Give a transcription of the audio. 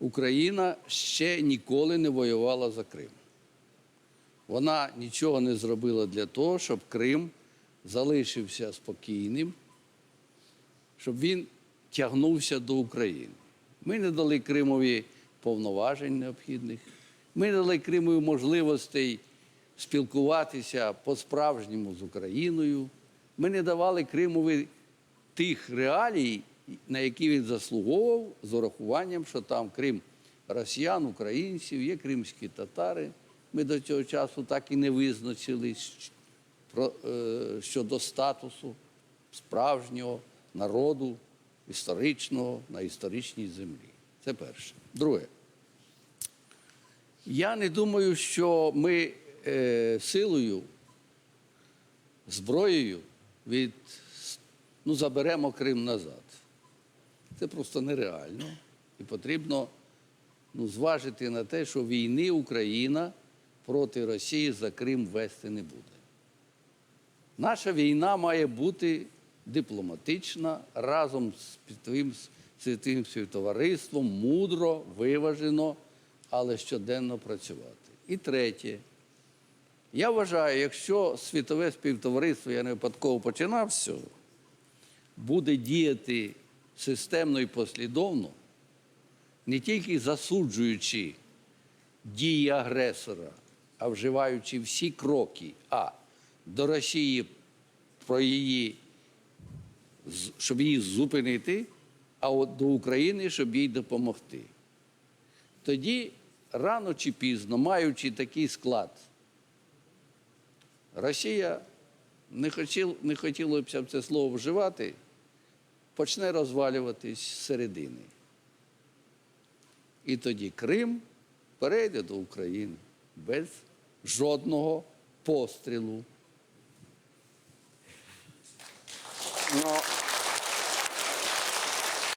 Україна ще ніколи не воювала за Крим. Вона нічого не зробила для того, щоб Крим залишився спокійним, щоб він тягнувся до України. Ми не дали Кримові повноважень необхідних, ми не дали Кримові можливостей спілкуватися по-справжньому з Україною. Ми не давали Кримові тих реалій, на які він заслуговував, з урахуванням, що там крім росіян, українців, є кримські татари. Ми до цього часу так і не визначились е, щодо статусу справжнього народу, історичного на історичній землі. Це перше. Друге. Я не думаю, що ми е, силою, зброєю від, ну, заберемо Крим назад. Це просто нереально. І потрібно ну, зважити на те, що війни Україна проти Росії за Крим вести не буде. Наша війна має бути дипломатична разом з світовим, світовим співтовариством, мудро, виважено, але щоденно працювати. І третє. Я вважаю, якщо світове співтовариство, я не випадково починав з цього, буде діяти системно і послідовно, не тільки засуджуючи дії агресора, а вживаючи всі кроки а до Росії про її, щоб її зупинити, а от до України, щоб їй допомогти. Тоді рано чи пізно, маючи такий склад, Росія не хотіла, б це слово вживати, почне розвалюватись зсередини. І тоді Крим перейде до України без жодного пострілу. Ну,